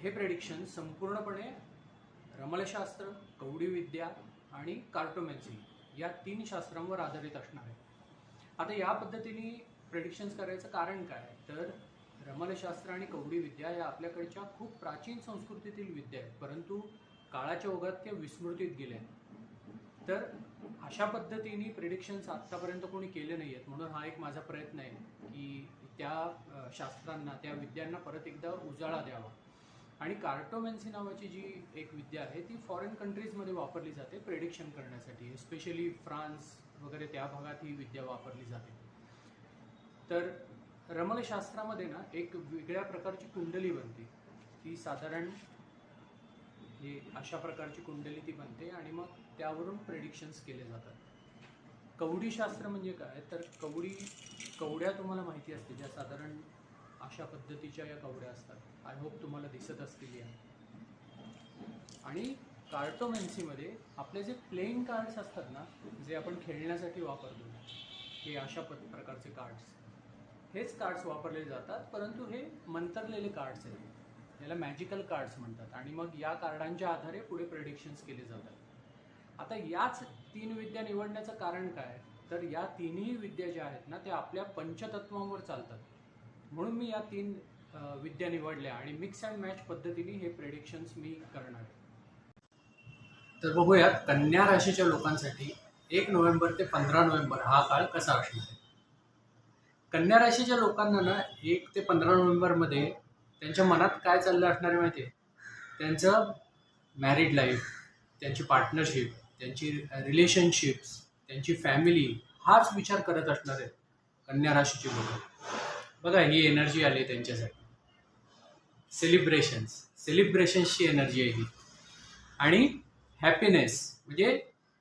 हे प्रेडिक्शन संपूर्णपणे रमलशास्त्र कवडीविद्या आणि कार्टोमॅन्सी या तीन शास्त्रांवर आधारित असणार आहे. आता या पद्धतीने प्रेडिक्शन्स करायचं कारण काय? तर रमलशास्त्र आणि कवडी विद्या या आपल्याकडच्या खूप प्राचीन संस्कृतीतील विद्या आहेत परंतु काळाच्या ओघात त्या विस्मृतीत गेल्या तर अशा पद्धतीने प्रेडिक्शन्स आत्तापर्यंत कोणी केले नाही आहेत म्हणून हा एक माझा प्रयत्न आहे की त्या शास्त्रांना त्या विद्यांना परत एकदा उजाळा द्यावा. आणि कार्टोमॅन्सी नावाची जी एक विद्या आहे ती फॉरेन कंट्रीजमध्ये वापरली जाते प्रेडिक्शन करण्यासाठी. स्पेशली फ्रान्स वगैरे त्या भागात ही विद्या वापरली जाते. तर रमलशास्त्रामध्ये ना एक वेगळ्या प्रकारची कुंडली बनते. ती साधारण हे अशा प्रकारची कुंडली ती बनते आणि मग त्यावरून प्रेडिक्शन्स केले जातात. कवडी शास्त्र म्हणजे काय? तर कवडी कवड्या तुम्हाला माहिती असते ज्या साधारण अशा पद्धतीच्या या कवड्या असतात. आय होप तुम्हाला दिसत असतील या. आणि कार्टोमॅन्सीमध्ये आपले जे प्लेइंग कार्ड्स असतात ना जे आपण खेळण्यासाठी वापरतो हे अशा प्रकारचे कार्ड्स हेच कार्ड्स वापरले जातात परंतु हे मंतरलेले कार्ड्स आहेत. याला मॅजिकल कार्ड्स म्हणतात. आणि मग या कार्डांच्या आधारे पुढे प्रेडिक्शन्स केले जातात. आता याच तीन विद्या निवडण्याचं कारण काय? तर या तिन्ही विद्या ज्या आहेत ना त्या आपल्या पंचतत्वांवर चालतात. म्हणून मी या तीन विद्या निवडल्या आणि मिक्स अँड मॅच पद्धतीने हे प्रेडिक्शन्स मी करणार आहे. तर बघूया कन्या राशीच्या लोकांसाठी एक नोव्हेंबर ते पंधरा नोव्हेंबर हा काळ कसा असणार आहे? कन्या राशीच्या लोकांना ना एक ते पंधरा नोव्हेंबरमध्ये त्यांच्या मनात काय चाललं असणार आहे माहिती आहे त्यांचं मॅरिड लाईफ त्यांची पार्टनरशिप त्यांची रिलेशनशिप्स त्यांची फॅमिली हाच विचार करत असणार आहेत कन्या राशीची लोक. बघा ही एनर्जी आली त्यांच्यासाठी. सेलिब्रेशन्स सेलिब्रेशन्सची एनर्जी आहे ही. आणि हॅपीनेस म्हणजे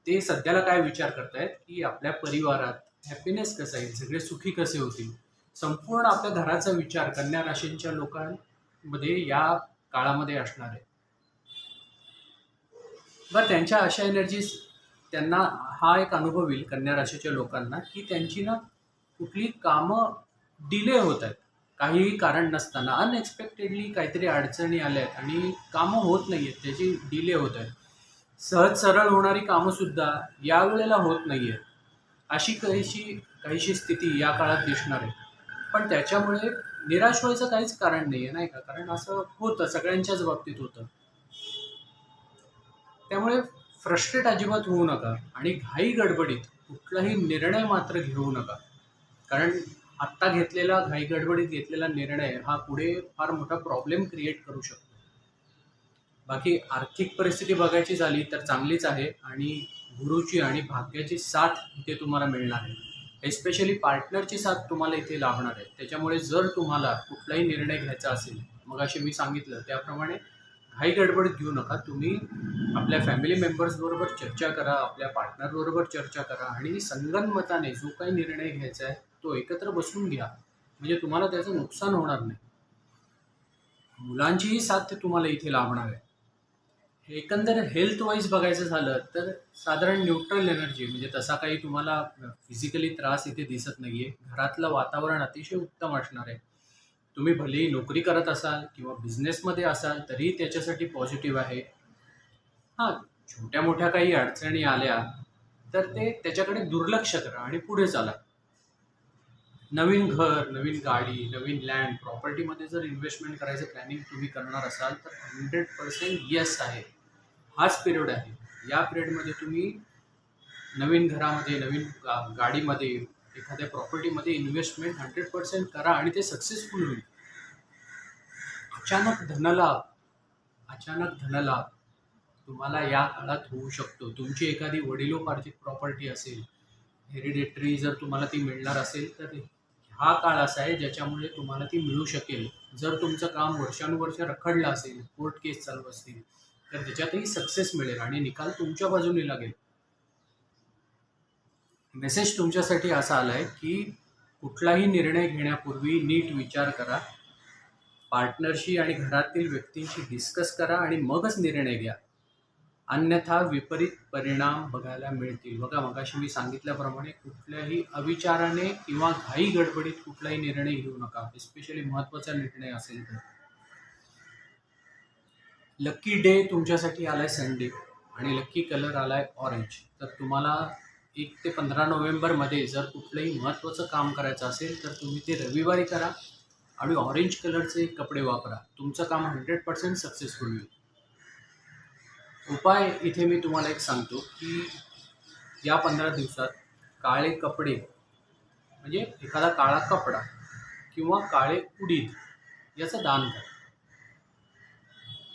ते सध्याला काय विचार करतायत की आपल्या परिवारात हॅपीनेस कसं येईल? सगळे सुखी कसे होतील? संपूर्ण आपल्या घराचा विचार कन्या राशींच्या लोकांमध्ये या काळामध्ये असणार आहे. बरं त्यांच्या अशा एनर्जीज त्यांना हा एक अनुभव येईल कन्या राशीच्या लोकांना की त्यांची ना कुठली कामं डिले होत आहेत. काहीही कारण नसताना अनएक्सपेक्टेडली काहीतरी अडचणी आल्या आहेत आणि कामं होत नाही आहेत त्याची डिले होत आहेत. सहज सरळ होणारी कामंसुद्धा यावेळेला होत नाही आहेत अशी काहीशी काहीशी स्थिती या काळात दिसणार आहे. पण त्याच्यामुळे निराश व्हायचं काहीच कारण नाही आहे नाही का? कारण असं होतं सगळ्यांच्याच बाबतीत होतं. त्यामुळे फ्रस्ट्रेट अजिबात होऊ नका आणि घाई गडबडीत कुठलाही निर्णय मात्र घेऊ नका. कारण आत्ता घेतलेला घाईगडबडीत घेतलेला निर्णय हा पुढे फार मोठा प्रॉब्लेम क्रिएट करू शकतो. बाकी आर्थिक परिस्थिती बघायची झाली तर चांगलीच आहे आणि गुरुची आणि भाग्याची साथ इथे तुम्हाला मिळणार आहे. एस्पेशली पार्टनरची साथ तुम्हाला इथे लाभणार आहे. त्याच्यामुळे जर तुम्हाला कुठलाही निर्णय घ्यायचा असेल मग असे मी सांगितलं त्याप्रमाणे घाई गडबड घेऊ नका. तुम्ही आपल्या फॅमिली मेंबर्सबरोबर चर्चा करा आपल्या पार्टनरबरोबर चर्चा करा आणि संगनमताने जो काही निर्णय घ्यायचा आहे तो एकत्र बसून घ्या. म्हणजे तुम्हाला त्याचं नुकसान होणार नाही. मुलांचीही साथ तुम्हाला इथे लाभणार आहे. एकंदर हेल्थ वाईज बघायचं झालं तर साधारण न्यूट्रल एनर्जी म्हणजे तसा काही तुम्हाला फिजिकली त्रास इथे दिसत नाही आहे घरातलं वातावरण अतिशय उत्तम असणार आहे. तुम्ही भलेही नोकरी करत असाल किंवा बिझनेसमध्ये असाल तरी त्याच्यासाठी पॉझिटिव्ह आहे. हां छोट्या मोठ्या काही अडचणी आल्या तर ते त्याच्याकडे दुर्लक्ष करा आणि पुढे चाला. नवीन घर नवीन गाडी नवीन लँड प्रॉपर्टीमध्ये जर इन्व्हेस्टमेंट करायचं प्लॅनिंग तुम्ही करणार असाल तर हंड्रेड पर्सेंट येस आहे. हाच पिरियड आहे. या पिरियडमध्ये तुम्ही नवीन घरामध्ये नवीन गा गाडीमध्ये एखाद्या प्रॉपर्टीमध्ये इन्व्हेस्टमेंट हंड्रेड पर्सेंट करा आणि ते सक्सेसफुल होईल. अचानक धनलाभ अचानक धनलाभ तुम्हाला या काळात होऊ शकतो. तुमची एखादी वडिलोपार्जित प्रॉपर्टी असेल हेरिडेटरी जर तुम्हाला ती मिळणार असेल तर हा काळ असा आहे ज्याच्यामुळे तुम्हाला ती मिळू शकेल. जर तुमचं काम वर्षानुवर्ष रखडलं असेल कोर्ट केस चालू असतील तर त्याच्यातही सक्सेस मिळेल आणि निकाल तुमच्या बाजूने लागेल. मेसेज तुमच्यासाठी असा आला आहे की कुठलाही निर्णय घेण्यापूर्वी नीट विचार करा. पार्टनरशी आणि घरातील व्यक्तींशी डिस्कस करा आणि मगच निर्णय घ्या. अन्यथा विपरीत परिणाम बघायला मिळतील. बघा मगाशी मी सांगितल्याप्रमाणे कुठल्याही अविचाराने किंवा घाई गडबडीत कुठलाही निर्णय घेऊ नका. एस्पेशली महत्त्वाचा निर्णय असेल तर. लक्की डे तुमच्यासाठी आलाय संडे आणि लक्की कलर आलाय ऑरेंज तर तुम्हाला एक ते पंधरा नोव्हेंबरमध्ये जर कुठलंही महत्त्वाचं काम करायचं असेल तर तुम्ही ते रविवारी करा आणि ऑरेंज कलरचे कपडे वापरा. तुमचं काम हंड्रेड पर्सेंट सक्सेसफुल होईल. उपाय इथे मी तुम्हाला एक सांगतो की या पंधरा दिवसात काळे कपडे म्हणजे एखादा काळा कपडा किंवा काळे उडीद याचं दान करा.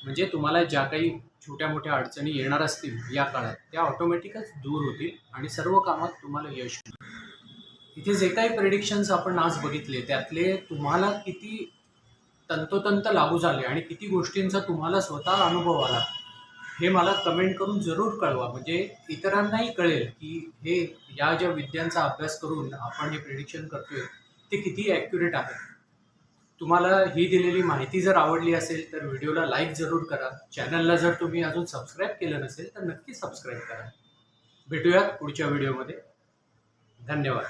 म्हणजे तुम्हाला ज्या काही छोट्या मोठ्या अडचणी येणार असतील या काळात त्या ऑटोमॅटिकच दूर होतील आणि सर्व कामात तुम्हाला यश मिळेल. इथे जे काही प्रेडिक्शन्स आपण आज बघितले त्यातले तुम्हाला किती तंतोतंत लागू झाले आणि किती गोष्टींचा तुम्हाला स्वतः अनुभव आला हे मला कमेंट करून जरूर कळवा. म्हणजे इतरांनाही कळेल की हे या ज्या विद्यांचा अभ्यास करून आपण हे प्रिडिक्शन करतोय ते किती ॲक्युरेट आहे. तुम्हाला ही दिलेली माहिती जर आवडली असेल तर व्हिडिओला लाईक जरूर करा. चॅनलला जर तुम्ही अजून सबस्क्राईब केलं नसेल तर नक्की सबस्क्राईब करा. भेटूयात पुढच्या व्हिडिओमध्ये धन्यवाद.